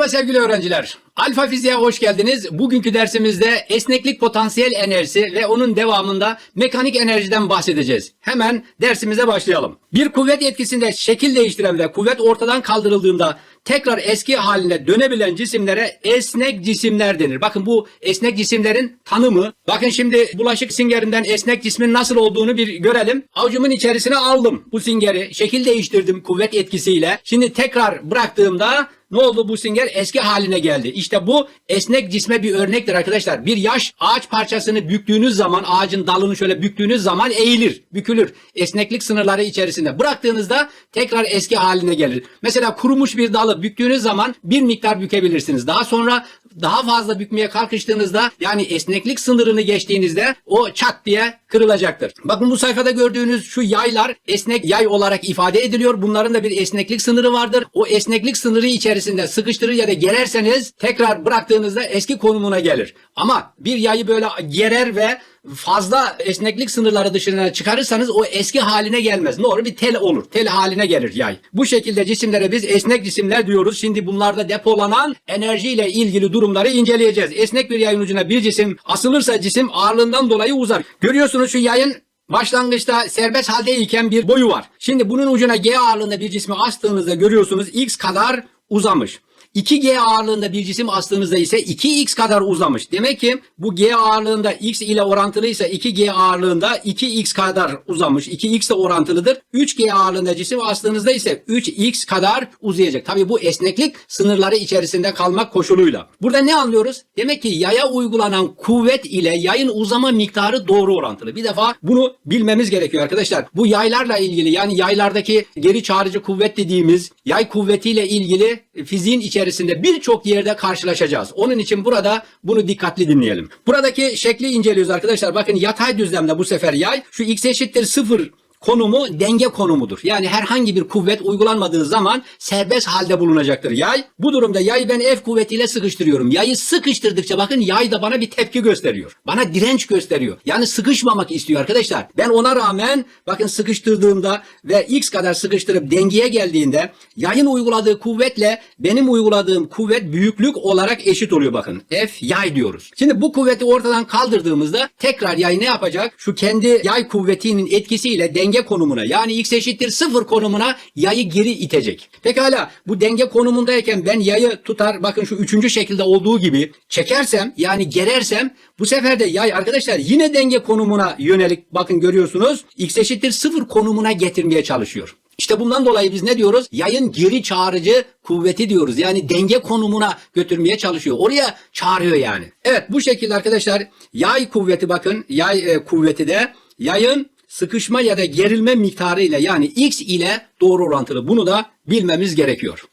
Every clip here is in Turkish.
Merhaba sevgili öğrenciler. Alfa Fiziğe hoş geldiniz. Bugünkü dersimizde esneklik potansiyel enerjisi ve onun devamında mekanik enerjiden bahsedeceğiz. Hemen dersimize başlayalım. Bir kuvvet etkisinde şekil değiştiren ve kuvvet ortadan kaldırıldığında tekrar eski haline dönebilen cisimlere esnek cisimler denir. Bakın bu esnek cisimlerin tanımı. Bakın şimdi bulaşık süngerinden esnek cismin nasıl olduğunu bir görelim. Avucumun içerisine aldım bu süngeri. Şekil değiştirdim kuvvet etkisiyle. Şimdi tekrar bıraktığımda ne oldu bu sünger? Eski haline geldi. İşte bu esnek cisme bir örnektir arkadaşlar. Bir yaş ağaç parçasını büktüğünüz zaman ağacın dalını şöyle büktüğünüz zaman eğilir, bükülür. Esneklik sınırları içerisinde. Bıraktığınızda tekrar eski haline gelir. Mesela kurumuş bir dalı büktüğünüz zaman bir miktar bükebilirsiniz. Daha sonra daha fazla bükmeye kalkıştığınızda yani esneklik sınırını geçtiğinizde o çat diye kırılacaktır. Bakın bu sayfada gördüğünüz şu yaylar esnek yay olarak ifade ediliyor. Bunların da bir esneklik sınırı vardır. O esneklik sınırı içerisinde sıkıştırır ya da gererseniz tekrar bıraktığınızda eski konumuna gelir. Ama bir yayı böyle gerer ve fazla esneklik sınırları dışına çıkarırsanız o eski haline gelmez. Ne olur? Bir tel olur. Tel haline gelir yay. Bu şekilde cisimlere biz esnek cisimler diyoruz. Şimdi bunlarda depolanan enerjiyle ilgili durumları inceleyeceğiz. Esnek bir yayın ucuna bir cisim asılırsa cisim ağırlığından dolayı uzar. Görüyorsunuz şu yayın Başlangıçta serbest haldeyken bir boyu var. Şimdi bunun ucuna G ağırlığında bir cismi astığınızda görüyorsunuz X kadar uzamış. 2G ağırlığında bir cisim astığınızda ise 2X kadar uzamış. Demek ki bu G ağırlığında X ile orantılıysa 2G ağırlığında 2X kadar uzamış. 2X de orantılıdır. 3G ağırlığında cisim astığınızda ise 3X kadar uzayacak. Tabi bu esneklik sınırları içerisinde kalmak koşuluyla. Burada ne anlıyoruz? Demek ki yaya uygulanan kuvvet ile yayın uzama miktarı doğru orantılı. Bir defa bunu bilmemiz gerekiyor arkadaşlar. Bu yaylarla ilgili yani yaylardaki geri çağrıcı kuvvet dediğimiz yay kuvvetiyle ilgili fiziğin içerisinde birçok yerde karşılaşacağız. Onun için burada bunu dikkatli dinleyelim. Buradaki şekli inceliyoruz arkadaşlar. Bakın yatay düzlemde bu sefer yay şu x eşittir 0 konumu denge konumudur. Yani herhangi bir kuvvet uygulanmadığı zaman serbest halde bulunacaktır yay. Bu durumda yayı ben F kuvvetiyle sıkıştırıyorum. Yayı sıkıştırdıkça bakın yay da bana bir tepki gösteriyor. Bana direnç gösteriyor. Yani sıkışmamak istiyor arkadaşlar. Ben ona rağmen bakın sıkıştırdığımda ve X kadar sıkıştırıp dengeye geldiğinde yayın uyguladığı kuvvetle benim uyguladığım kuvvet büyüklük olarak eşit oluyor bakın. F yay diyoruz. Şimdi bu kuvveti ortadan kaldırdığımızda tekrar yay ne yapacak? Şu kendi yay kuvvetinin etkisiyle denge denge konumuna yani x eşittir sıfır konumuna yayı geri itecek. Pekala bu denge konumundayken ben yayı tutar bakın şu üçüncü şekilde olduğu gibi çekersem yani gerersem bu sefer de yay arkadaşlar yine denge konumuna yönelik bakın görüyorsunuz x eşittir sıfır konumuna getirmeye çalışıyor. İşte bundan dolayı biz ne diyoruz? Yayın geri çağrıcı kuvveti diyoruz. Yani denge konumuna götürmeye çalışıyor. Oraya çağırıyor yani. Evet bu şekilde arkadaşlar yay kuvveti bakın yay e, kuvveti de yayın sıkışma ya da gerilme miktarı ile yani x ile doğru orantılı. Bunu da bilmemiz gerekiyor.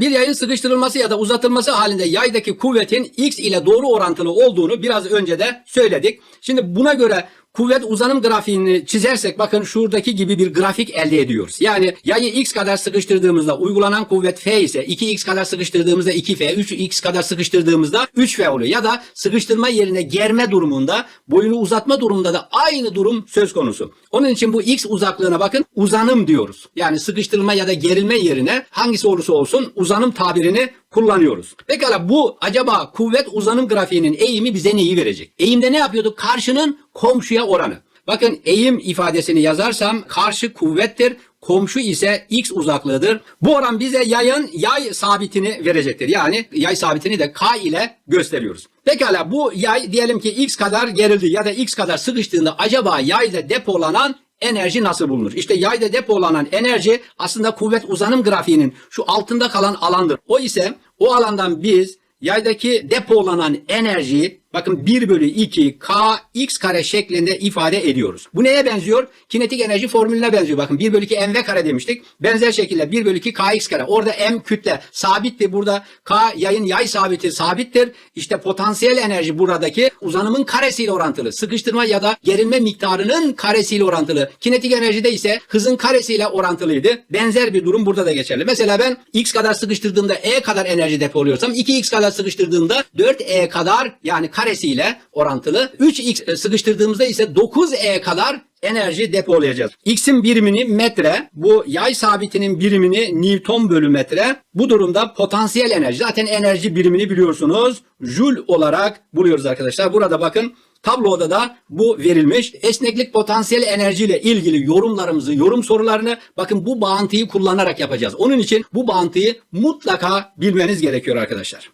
Bir yayın sıkıştırılması ya da uzatılması halinde yaydaki kuvvetin x ile doğru orantılı olduğunu biraz önce de söyledik. Şimdi buna göre kuvvet uzanım grafiğini çizersek bakın şuradaki gibi bir grafik elde ediyoruz. Yani yayı x kadar sıkıştırdığımızda uygulanan kuvvet f ise 2x kadar sıkıştırdığımızda 2f, 3x kadar sıkıştırdığımızda 3f oluyor. Ya da sıkıştırma yerine germe durumunda boyunu uzatma durumunda da aynı durum söz konusu. Onun için bu x uzaklığına bakın uzanım diyoruz. Yani sıkıştırma ya da gerilme yerine hangisi olursa olsun uzanım tabirini kullanıyoruz. Pekala bu acaba kuvvet uzanım grafiğinin eğimi bize neyi verecek? Eğimde ne yapıyorduk? Karşının komşuya oranı. Bakın eğim ifadesini yazarsam karşı kuvvettir. Komşu ise x uzaklığıdır. Bu oran bize yayın yay sabitini verecektir. Yani yay sabitini de k ile gösteriyoruz. Pekala bu yay diyelim ki x kadar gerildi ya da x kadar sıkıştığında acaba yayda depolanan enerji nasıl bulunur? İşte yayda depolanan enerji aslında kuvvet uzanım grafiğinin şu altında kalan alandır. O ise o alandan biz yaydaki depolanan enerjiyi bakın 1 bölü 2 k x kare şeklinde ifade ediyoruz. Bu neye benziyor? Kinetik enerji formülüne benziyor. Bakın 1 bölü 2 mv kare demiştik. Benzer şekilde 1 bölü 2 kx kare. Orada m kütle sabitti. Burada k yayın yay sabiti sabittir. İşte potansiyel enerji buradaki uzanımın karesiyle orantılı. Sıkıştırma ya da gerilme miktarının karesiyle orantılı. Kinetik enerjide ise hızın karesiyle orantılıydı. Benzer bir durum burada da geçerli. Mesela ben x kadar sıkıştırdığımda e kadar enerji depoluyorsam 2x kadar sıkıştırdığımda 4e kadar yani karesiyle orantılı. 3x sıkıştırdığımızda ise 9e kadar enerji depolayacağız. X'in birimini metre, bu yay sabitinin birimini Newton bölü metre. Bu durumda potansiyel enerji, zaten enerji birimini biliyorsunuz. Joule olarak buluyoruz arkadaşlar. Burada bakın Tabloda da bu verilmiş. Esneklik potansiyel enerji ile ilgili yorumlarımızı, yorum sorularını bakın bu bağıntıyı kullanarak yapacağız. Onun için bu bağıntıyı mutlaka bilmeniz gerekiyor arkadaşlar.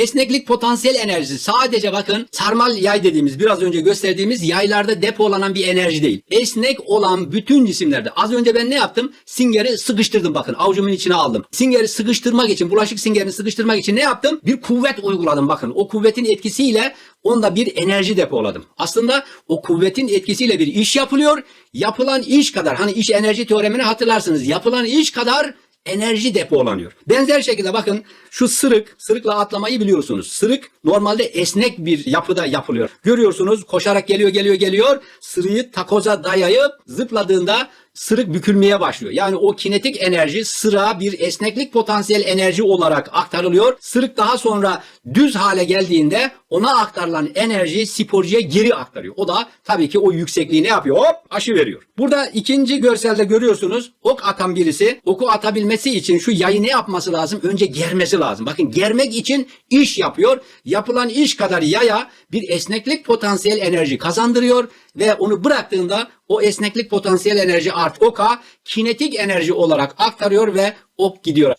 Esneklik potansiyel enerjisi sadece bakın sarmal yay dediğimiz biraz önce gösterdiğimiz yaylarda depolanan bir enerji değil. Esnek olan bütün cisimlerde az önce ben ne yaptım? Singeri sıkıştırdım bakın avucumun içine aldım. Singeri sıkıştırmak için bulaşık singerini sıkıştırmak için ne yaptım? Bir kuvvet uyguladım bakın. O kuvvetin etkisiyle onda bir enerji depoladım. Aslında o kuvvetin etkisiyle bir iş yapılıyor. Yapılan iş kadar hani iş enerji teoremini hatırlarsınız. Yapılan iş kadar enerji depolanıyor. Benzer şekilde bakın şu sırık, sırıkla atlamayı biliyorsunuz. Sırık normalde esnek bir yapıda yapılıyor. Görüyorsunuz koşarak geliyor geliyor geliyor. Sırığı takoza dayayıp zıpladığında sırık bükülmeye başlıyor. Yani o kinetik enerji sıra bir esneklik potansiyel enerji olarak aktarılıyor. Sırık daha sonra düz hale geldiğinde ona aktarılan enerji sporcuya geri aktarıyor. O da tabii ki o yüksekliği ne yapıyor? Hop aşı veriyor. Burada ikinci görselde görüyorsunuz ok atan birisi oku atabilmesi için şu yayı ne yapması lazım? Önce germesi lazım. Bakın germek için iş yapıyor. Yapılan iş kadar yaya bir esneklik potansiyel enerji kazandırıyor ve onu bıraktığında o esneklik potansiyel enerji artık oka kinetik enerji olarak aktarıyor ve ok gidiyor.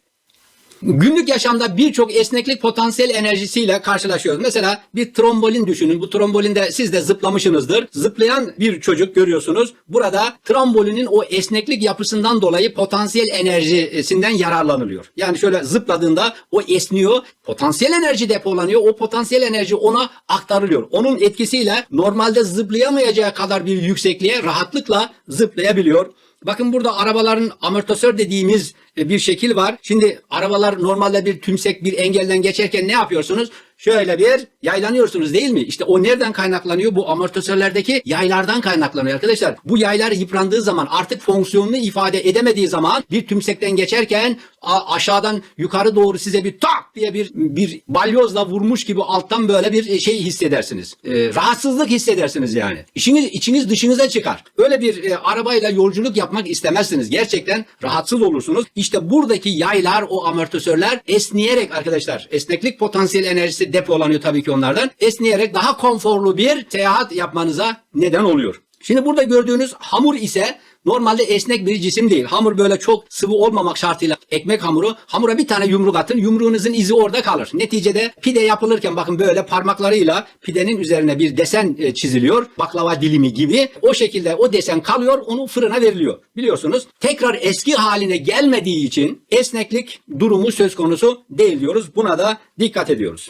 Günlük yaşamda birçok esneklik potansiyel enerjisiyle karşılaşıyoruz. Mesela bir trombolin düşünün. Bu trombolinde siz de zıplamışsınızdır. Zıplayan bir çocuk görüyorsunuz. Burada trombolinin o esneklik yapısından dolayı potansiyel enerjisinden yararlanılıyor. Yani şöyle zıpladığında o esniyor. Potansiyel enerji depolanıyor. O potansiyel enerji ona aktarılıyor. Onun etkisiyle normalde zıplayamayacağı kadar bir yüksekliğe rahatlıkla zıplayabiliyor. Bakın burada arabaların amortisör dediğimiz e, bir şekil var. Şimdi arabalar normalde bir tümsek bir engelden geçerken ne yapıyorsunuz? Şöyle bir yaylanıyorsunuz değil mi? İşte o nereden kaynaklanıyor? Bu amortisörlerdeki yaylardan kaynaklanıyor arkadaşlar. Bu yaylar yıprandığı zaman artık fonksiyonunu ifade edemediği zaman bir tümsekten geçerken aşağıdan yukarı doğru size bir tak diye bir bir balyozla vurmuş gibi alttan böyle bir şey hissedersiniz. E, rahatsızlık hissedersiniz yani. İçiniz içiniz dışınıza çıkar. Öyle bir e, arabayla yolculuk yapmak istemezsiniz. Gerçekten rahatsız olursunuz. İşte buradaki yaylar, o amortisörler esniyerek arkadaşlar esneklik potansiyel enerjisi depolanıyor tabii ki onlardan. Esniyerek daha konforlu bir seyahat yapmanıza neden oluyor. Şimdi burada gördüğünüz hamur ise Normalde esnek bir cisim değil. Hamur böyle çok sıvı olmamak şartıyla ekmek hamuru. Hamura bir tane yumruk atın. Yumruğunuzun izi orada kalır. Neticede pide yapılırken bakın böyle parmaklarıyla pidenin üzerine bir desen e, çiziliyor. Baklava dilimi gibi. O şekilde o desen kalıyor. Onu fırına veriliyor. Biliyorsunuz tekrar eski haline gelmediği için esneklik durumu söz konusu değil diyoruz. Buna da dikkat ediyoruz.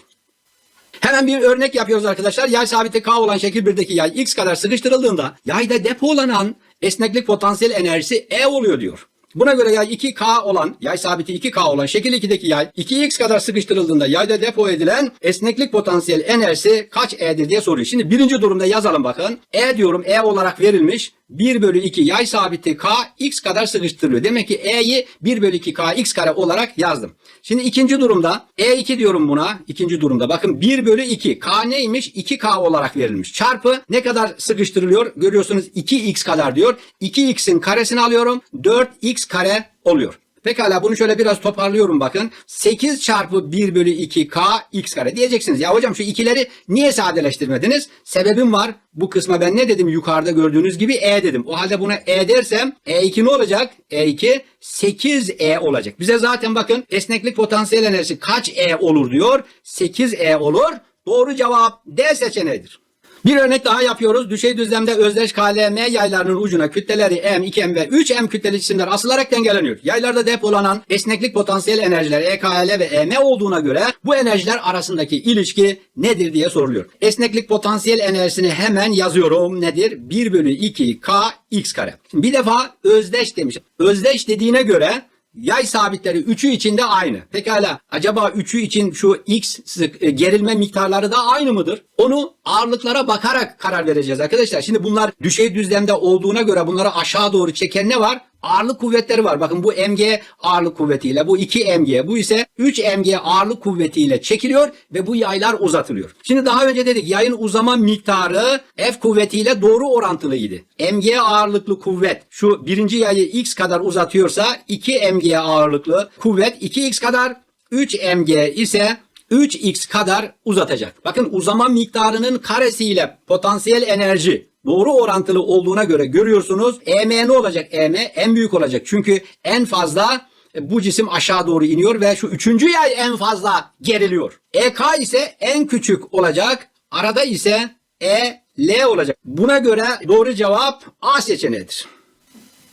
Hemen bir örnek yapıyoruz arkadaşlar. Yay sabiti K olan şekil 1'deki yay X kadar sıkıştırıldığında yayda depolanan esneklik potansiyel enerjisi E oluyor diyor. Buna göre yay 2K olan, yay sabiti 2K olan şekil 2'deki yay 2X kadar sıkıştırıldığında yayda depo edilen esneklik potansiyel enerjisi kaç E'dir diye soruyor. Şimdi birinci durumda yazalım bakın. E diyorum E olarak verilmiş. 1 bölü 2 yay sabiti K X kadar sıkıştırılıyor. Demek ki E'yi 1 bölü 2 K X kare olarak yazdım. Şimdi ikinci durumda E2 diyorum buna. İkinci durumda bakın 1 bölü 2 K neymiş? 2K olarak verilmiş. Çarpı ne kadar sıkıştırılıyor? Görüyorsunuz 2X kadar diyor. 2X'in karesini alıyorum. 4X kare oluyor. Pekala bunu şöyle biraz toparlıyorum bakın. 8 çarpı 1 bölü 2 k x kare diyeceksiniz. Ya hocam şu ikileri niye sadeleştirmediniz? Sebebim var. Bu kısma ben ne dedim? Yukarıda gördüğünüz gibi e dedim. O halde buna e dersem e2 ne olacak? e2 8e olacak. Bize zaten bakın esneklik potansiyel enerjisi kaç e olur diyor. 8e olur. Doğru cevap D seçeneğidir. Bir örnek daha yapıyoruz. Düşey düzlemde özdeş KLM yaylarının ucuna kütleleri M, 2M ve 3M kütleli cisimler asılarak dengeleniyor. Yaylarda depolanan esneklik potansiyel enerjiler EKL ve EM olduğuna göre bu enerjiler arasındaki ilişki nedir diye soruluyor. Esneklik potansiyel enerjisini hemen yazıyorum. Nedir? 1 bölü 2 K X kare. Bir defa özdeş demiş. Özdeş dediğine göre Yay sabitleri üçü için de aynı. Pekala acaba üçü için şu x e, gerilme miktarları da aynı mıdır? Onu ağırlıklara bakarak karar vereceğiz arkadaşlar. Şimdi bunlar düşey düzlemde olduğuna göre bunları aşağı doğru çeken ne var? Ağırlık kuvvetleri var. Bakın bu mg ağırlık kuvvetiyle bu 2 mg bu ise 3 mg ağırlık kuvvetiyle çekiliyor ve bu yaylar uzatılıyor. Şimdi daha önce dedik yayın uzama miktarı F kuvvetiyle doğru orantılıydı. mg ağırlıklı kuvvet şu birinci yayı x kadar uzatıyorsa 2 mg ağırlıklı kuvvet 2x kadar 3 mg ise 3x kadar uzatacak. Bakın uzama miktarının karesiyle potansiyel enerji doğru orantılı olduğuna göre görüyorsunuz. EM ne olacak? EM en büyük olacak. Çünkü en fazla e, bu cisim aşağı doğru iniyor ve şu üçüncü yay en fazla geriliyor. EK ise en küçük olacak. Arada ise E, L olacak. Buna göre doğru cevap A seçeneğidir.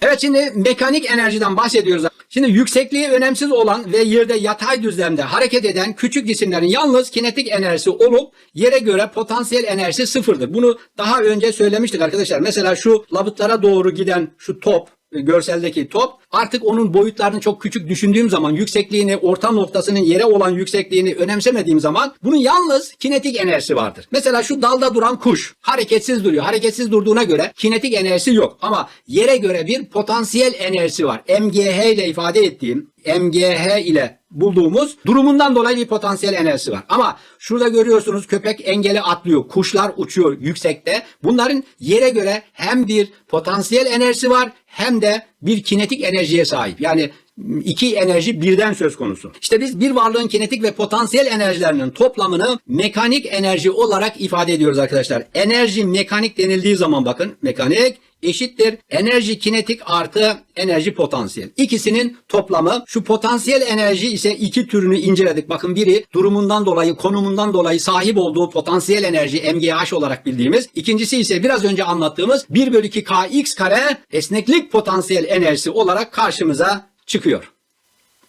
Evet şimdi mekanik enerjiden bahsediyoruz. Şimdi yüksekliği önemsiz olan ve yerde yatay düzlemde hareket eden küçük cisimlerin yalnız kinetik enerjisi olup yere göre potansiyel enerjisi sıfırdır. Bunu daha önce söylemiştik arkadaşlar. Mesela şu labutlara doğru giden şu top görseldeki top artık onun boyutlarını çok küçük düşündüğüm zaman yüksekliğini orta noktasının yere olan yüksekliğini önemsemediğim zaman bunun yalnız kinetik enerjisi vardır. Mesela şu dalda duran kuş hareketsiz duruyor. Hareketsiz durduğuna göre kinetik enerjisi yok ama yere göre bir potansiyel enerjisi var. MGH ile ifade ettiğim MGH ile bulduğumuz durumundan dolayı bir potansiyel enerjisi var. Ama şurada görüyorsunuz köpek engeli atlıyor, kuşlar uçuyor yüksekte. Bunların yere göre hem bir potansiyel enerjisi var hem de bir kinetik enerjiye sahip. Yani iki enerji birden söz konusu. İşte biz bir varlığın kinetik ve potansiyel enerjilerinin toplamını mekanik enerji olarak ifade ediyoruz arkadaşlar. Enerji mekanik denildiği zaman bakın mekanik eşittir enerji kinetik artı enerji potansiyel. İkisinin toplamı şu potansiyel enerji ise iki türünü inceledik. Bakın biri durumundan dolayı konumundan dolayı sahip olduğu potansiyel enerji MGH olarak bildiğimiz. İkincisi ise biraz önce anlattığımız 1 bölü 2 kx kare esneklik potansiyel enerjisi olarak karşımıza çıkıyor.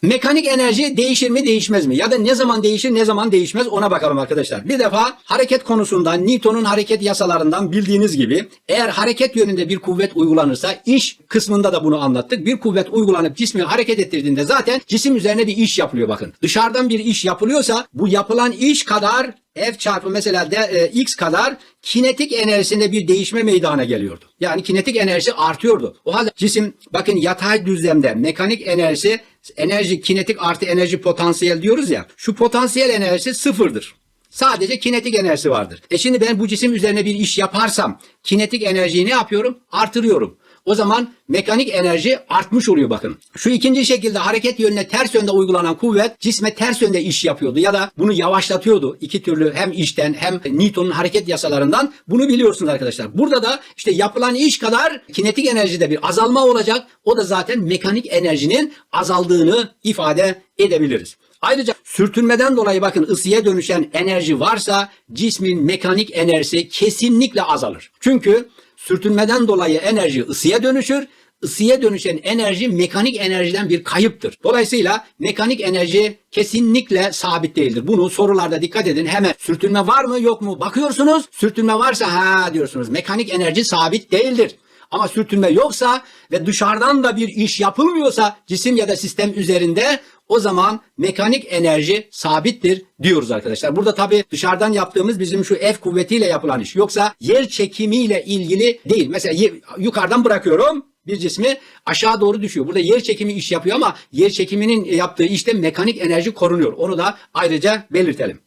Mekanik enerji değişir mi değişmez mi? Ya da ne zaman değişir ne zaman değişmez ona bakalım arkadaşlar. Bir defa hareket konusunda Newton'un hareket yasalarından bildiğiniz gibi eğer hareket yönünde bir kuvvet uygulanırsa iş kısmında da bunu anlattık. Bir kuvvet uygulanıp cismi hareket ettirdiğinde zaten cisim üzerine bir iş yapılıyor bakın. Dışarıdan bir iş yapılıyorsa bu yapılan iş kadar F çarpı mesela de, e, x kadar kinetik enerjisinde bir değişme meydana geliyordu. Yani kinetik enerji artıyordu. O halde cisim bakın yatay düzlemde mekanik enerjisi enerji kinetik artı enerji potansiyel diyoruz ya. Şu potansiyel enerjisi sıfırdır. Sadece kinetik enerjisi vardır. E şimdi ben bu cisim üzerine bir iş yaparsam kinetik enerjiyi ne yapıyorum? Artırıyorum. O zaman mekanik enerji artmış oluyor bakın. Şu ikinci şekilde hareket yönüne ters yönde uygulanan kuvvet cisme ters yönde iş yapıyordu ya da bunu yavaşlatıyordu. İki türlü hem işten hem Newton'un hareket yasalarından bunu biliyorsunuz arkadaşlar. Burada da işte yapılan iş kadar kinetik enerjide bir azalma olacak. O da zaten mekanik enerjinin azaldığını ifade edebiliriz. Ayrıca sürtünmeden dolayı bakın ısıya dönüşen enerji varsa cismin mekanik enerjisi kesinlikle azalır. Çünkü sürtünmeden dolayı enerji ısıya dönüşür. Isıya dönüşen enerji mekanik enerjiden bir kayıptır. Dolayısıyla mekanik enerji kesinlikle sabit değildir. Bunu sorularda dikkat edin. Hemen sürtünme var mı yok mu bakıyorsunuz. Sürtünme varsa ha diyorsunuz. Mekanik enerji sabit değildir. Ama sürtünme yoksa ve dışarıdan da bir iş yapılmıyorsa cisim ya da sistem üzerinde o zaman mekanik enerji sabittir diyoruz arkadaşlar. Burada tabi dışarıdan yaptığımız bizim şu F kuvvetiyle yapılan iş. Yoksa yer çekimiyle ilgili değil. Mesela yukarıdan bırakıyorum bir cismi aşağı doğru düşüyor. Burada yer çekimi iş yapıyor ama yer çekiminin yaptığı işte mekanik enerji korunuyor. Onu da ayrıca belirtelim.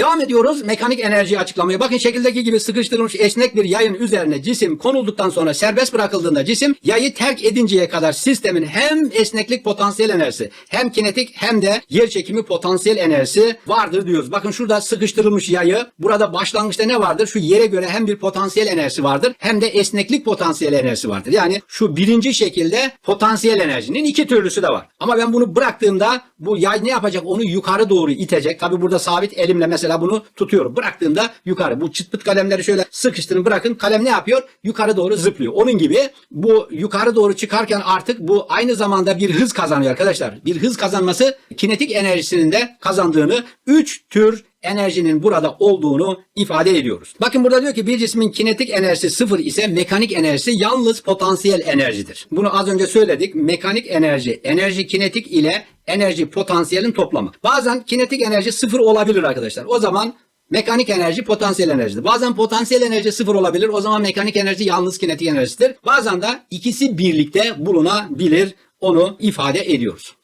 Devam ediyoruz mekanik enerjiyi açıklamaya. Bakın şekildeki gibi sıkıştırılmış esnek bir yayın üzerine cisim konulduktan sonra serbest bırakıldığında cisim yayı terk edinceye kadar sistemin hem esneklik potansiyel enerjisi hem kinetik hem de yer çekimi potansiyel enerjisi vardır diyoruz. Bakın şurada sıkıştırılmış yayı burada başlangıçta ne vardır? Şu yere göre hem bir potansiyel enerjisi vardır hem de esneklik potansiyel enerjisi vardır. Yani şu birinci şekilde potansiyel enerjinin iki türlüsü de var. Ama ben bunu bıraktığımda bu yay ne yapacak? Onu yukarı doğru itecek. Tabi burada sabit elimle mesela mesela bunu tutuyorum. Bıraktığımda yukarı bu çıt pıt kalemleri şöyle sıkıştırın bırakın. Kalem ne yapıyor? Yukarı doğru zıplıyor. Onun gibi bu yukarı doğru çıkarken artık bu aynı zamanda bir hız kazanıyor arkadaşlar. Bir hız kazanması kinetik enerjisinin de kazandığını 3 tür enerjinin burada olduğunu ifade ediyoruz. Bakın burada diyor ki bir cismin kinetik enerjisi sıfır ise mekanik enerjisi yalnız potansiyel enerjidir. Bunu az önce söyledik. Mekanik enerji, enerji kinetik ile enerji potansiyelin toplamı. Bazen kinetik enerji sıfır olabilir arkadaşlar. O zaman Mekanik enerji potansiyel enerjidir. Bazen potansiyel enerji sıfır olabilir. O zaman mekanik enerji yalnız kinetik enerjisidir. Bazen de ikisi birlikte bulunabilir. Onu ifade ediyoruz.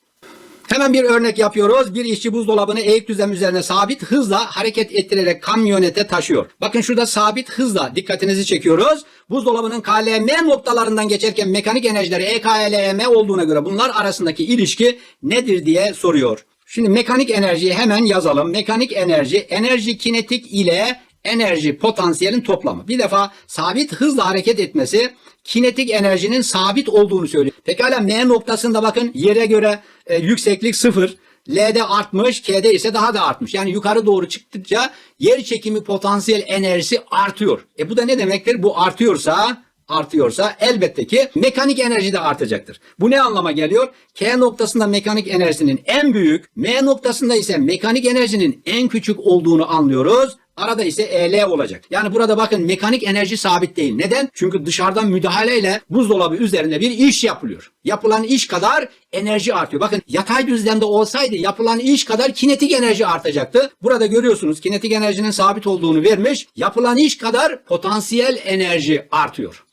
Hemen bir örnek yapıyoruz. Bir işçi buzdolabını eğik düzlem üzerine sabit hızla hareket ettirerek kamyonete taşıyor. Bakın şurada sabit hızla dikkatinizi çekiyoruz. Buzdolabının KLM noktalarından geçerken mekanik enerjileri EKLM olduğuna göre bunlar arasındaki ilişki nedir diye soruyor. Şimdi mekanik enerjiyi hemen yazalım. Mekanik enerji enerji kinetik ile enerji potansiyelin toplamı. Bir defa sabit hızla hareket etmesi kinetik enerjinin sabit olduğunu söylüyor. Pekala M noktasında bakın yere göre e, yükseklik sıfır. L'de artmış, K'de ise daha da artmış. Yani yukarı doğru çıktıkça yer çekimi potansiyel enerjisi artıyor. E bu da ne demektir? Bu artıyorsa artıyorsa elbette ki mekanik enerji de artacaktır. Bu ne anlama geliyor? K noktasında mekanik enerjinin en büyük, M noktasında ise mekanik enerjinin en küçük olduğunu anlıyoruz. Arada ise EL olacak. Yani burada bakın mekanik enerji sabit değil. Neden? Çünkü dışarıdan müdahaleyle buzdolabı üzerinde bir iş yapılıyor. Yapılan iş kadar enerji artıyor. Bakın yatay düzlemde olsaydı yapılan iş kadar kinetik enerji artacaktı. Burada görüyorsunuz kinetik enerjinin sabit olduğunu vermiş. Yapılan iş kadar potansiyel enerji artıyor.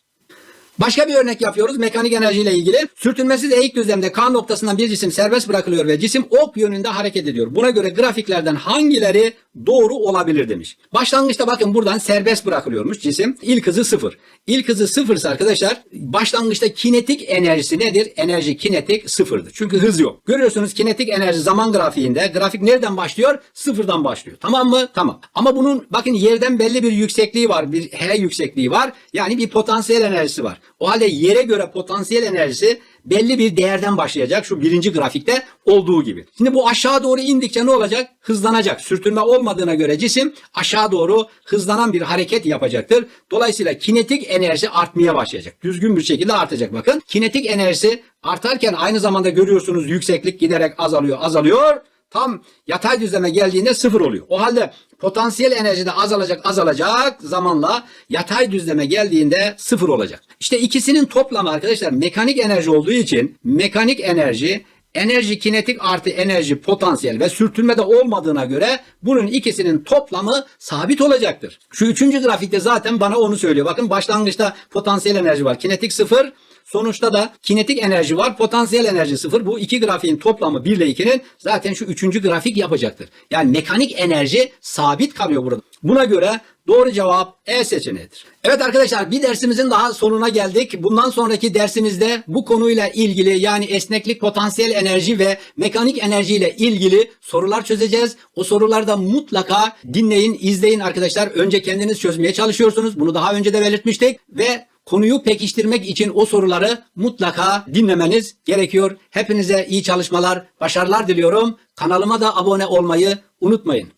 Başka bir örnek yapıyoruz mekanik enerjiyle ilgili. Sürtünmesiz eğik düzlemde K noktasından bir cisim serbest bırakılıyor ve cisim ok yönünde hareket ediyor. Buna göre grafiklerden hangileri doğru olabilir demiş. Başlangıçta bakın buradan serbest bırakılıyormuş cisim. İlk hızı sıfır. İlk hızı sıfırsa arkadaşlar başlangıçta kinetik enerjisi nedir? Enerji kinetik sıfırdır. Çünkü hız yok. Görüyorsunuz kinetik enerji zaman grafiğinde grafik nereden başlıyor? Sıfırdan başlıyor. Tamam mı? Tamam. Ama bunun bakın yerden belli bir yüksekliği var. Bir H yüksekliği var. Yani bir potansiyel enerjisi var. O halde yere göre potansiyel enerjisi belli bir değerden başlayacak. Şu birinci grafikte olduğu gibi. Şimdi bu aşağı doğru indikçe ne olacak? Hızlanacak. Sürtünme olmadığına göre cisim aşağı doğru hızlanan bir hareket yapacaktır. Dolayısıyla kinetik enerji artmaya başlayacak. Düzgün bir şekilde artacak bakın. Kinetik enerjisi artarken aynı zamanda görüyorsunuz yükseklik giderek azalıyor azalıyor. Tam yatay düzleme geldiğinde sıfır oluyor. O halde potansiyel enerji de azalacak azalacak zamanla yatay düzleme geldiğinde sıfır olacak. İşte ikisinin toplamı arkadaşlar mekanik enerji olduğu için mekanik enerji enerji kinetik artı enerji potansiyel ve sürtünme de olmadığına göre bunun ikisinin toplamı sabit olacaktır. Şu üçüncü grafikte zaten bana onu söylüyor. Bakın başlangıçta potansiyel enerji var. Kinetik sıfır. Sonuçta da kinetik enerji var, potansiyel enerji sıfır. Bu iki grafiğin toplamı 1 ile 2'nin zaten şu üçüncü grafik yapacaktır. Yani mekanik enerji sabit kalıyor burada. Buna göre doğru cevap E seçeneğidir. Evet arkadaşlar bir dersimizin daha sonuna geldik. Bundan sonraki dersimizde bu konuyla ilgili yani esneklik, potansiyel enerji ve mekanik enerji ile ilgili sorular çözeceğiz. O soruları da mutlaka dinleyin, izleyin arkadaşlar. Önce kendiniz çözmeye çalışıyorsunuz. Bunu daha önce de belirtmiştik ve konuyu pekiştirmek için o soruları mutlaka dinlemeniz gerekiyor. Hepinize iyi çalışmalar, başarılar diliyorum. Kanalıma da abone olmayı unutmayın.